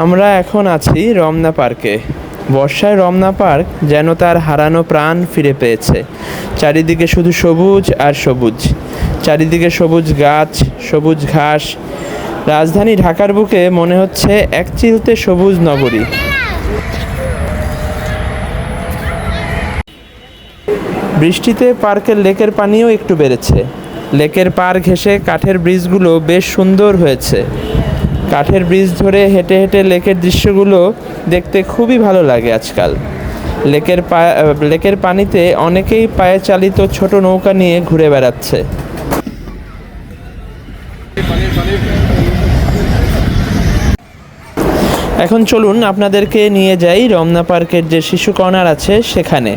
আমরা এখন আছি রমনা পার্কে। বর্ষায় রমনা পার্ক যেন তার হারানো প্রাণ ফিরে পেয়েছে। চারিদিকে শুধু সবুজ আর সবুজ। চারিদিকে সবুজ গাছ, সবুজ ঘাস। রাজধানী ঢাকার বুকে মনে হচ্ছে এক চিলতে সবুজ নগরী। বৃষ্টিতে পার্কের লেকের পানিও একটু বেড়েছে। লেকের পার ঘেঁষে কাঠের ব্রিজগুলো বেশ সুন্দর হয়েছে। কাঠের ব্রিজ ধরে হেঁটে হেঁটে লেকের দৃশ্যগুলো দেখতে খুবই ভালো লাগে আজকাল। লেকের পা লেকের পানিতে অনেকেই পায়ে চালিত ছোট নৌকা নিয়ে ঘুরে বেড়াচ্ছে। এখন চলুন আপনাদেরকে নিয়ে যাই রমনা পার্কের যে শিশু কর্নার আছে সেখানে।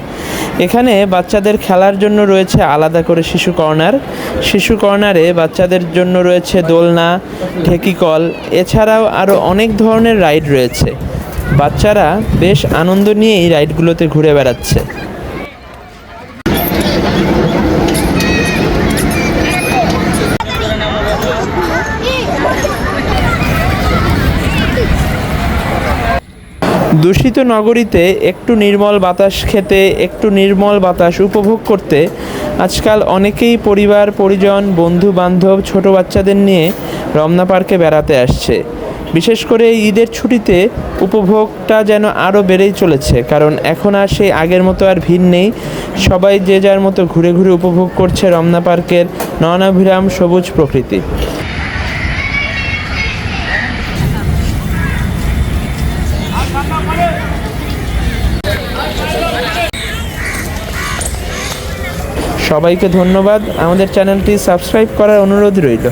এখানে বাচ্চাদের খেলার জন্য রয়েছে আলাদা করে শিশু কর্নার। শিশু কর্নারে বাচ্চাদের জন্য রয়েছে দোলনা ঢেকিকল এছাড়াও আরও অনেক ধরনের রাইড রয়েছে। বাচ্চারা বেশ আনন্দ নিয়েই রাইডগুলোতে ঘুরে বেড়াচ্ছে। দূষিত নগরীতে একটু নির্মল বাতাস খেতে, একটু নির্মল বাতাস উপভোগ করতে আজকাল অনেকেই পরিবার, পরিজন বন্ধু বান্ধব ছোট বাচ্চাদের নিয়ে রমনা পার্কে বেড়াতে আসছে। বিশেষ করে ঈদের ছুটিতে উপভোগটা যেন আরও বেড়েই চলেছে, কারণ এখন আর সেই আগের মতো আর ভিড় নেই। সবাই যে যার মতো ঘুরে ঘুরে উপভোগ করছে রমনা পার্কের নয়নাভিরাম সবুজ প্রকৃতি। সবাইকে ধন্যবাদ। আমাদের চ্যানেলটি সাবস্ক্রাইব করার অনুরোধ রইল।